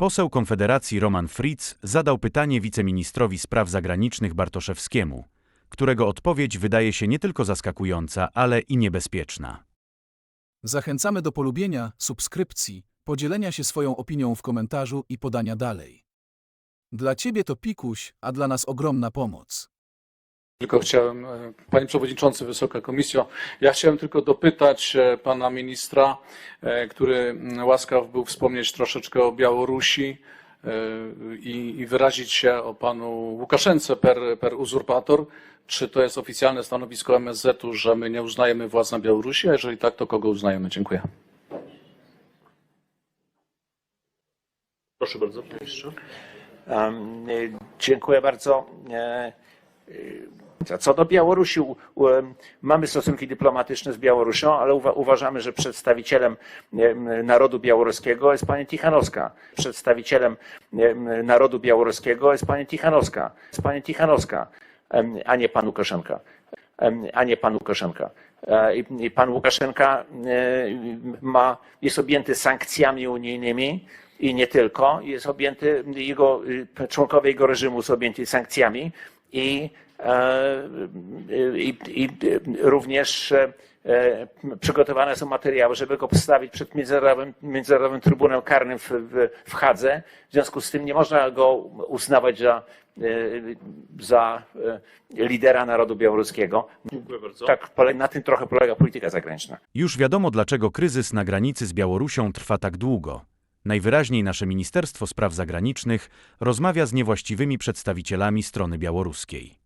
Poseł Konfederacji Roman Fritz zadał pytanie wiceministrowi spraw zagranicznych Bartoszewskiemu, którego odpowiedź wydaje się nie tylko zaskakująca, ale i niebezpieczna. Zachęcamy do polubienia, subskrypcji, podzielenia się swoją opinią w komentarzu i podania dalej. Dla Ciebie to pikuś, a dla nas ogromna pomoc. Tylko chciałem, e, Panie Przewodniczący, Wysoka Komisjo, ja chciałem tylko dopytać e, Pana Ministra, e, który mm, łaskaw był wspomnieć troszeczkę o Białorusi i, i wyrazić się o Panu Łukaszence per, per uzurpator. Czy to jest oficjalne stanowisko MSZ-u, że my nie uznajemy władz na Białorusi, a jeżeli tak, to kogo uznajemy? Dziękuję. Proszę bardzo, panie ministrze. Um, Dziękuję bardzo. E, Co do Białorusi, mamy stosunki dyplomatyczne z Białorusią, ale uwa- uważamy, że przedstawicielem em, narodu białoruskiego jest pani Tichanowska. Przedstawicielem em, narodu białoruskiego jest pani Tichanowska. Jest pani Tichanowska, a nie pan Łukaszenka. A nie pan Łukaszenka. E, i pan Łukaszenka e, ma, jest objęty sankcjami unijnymi i nie tylko. Jest objęty, jego, y, członkowie jego reżimu są objęci sankcjami i, e, i, i również e, przygotowane są materiały, żeby go postawić przed Międzynarodowym, Międzynarodowym Trybunałem Karnym w, w, w Hadze. W związku z tym nie można go uznawać za, e, za lidera narodu białoruskiego. Dziękuję bardzo. Tak, na tym trochę polega polityka zagraniczna. Już wiadomo, dlaczego kryzys na granicy z Białorusią trwa tak długo. Najwyraźniej nasze Ministerstwo Spraw Zagranicznych rozmawia z niewłaściwymi przedstawicielami strony białoruskiej.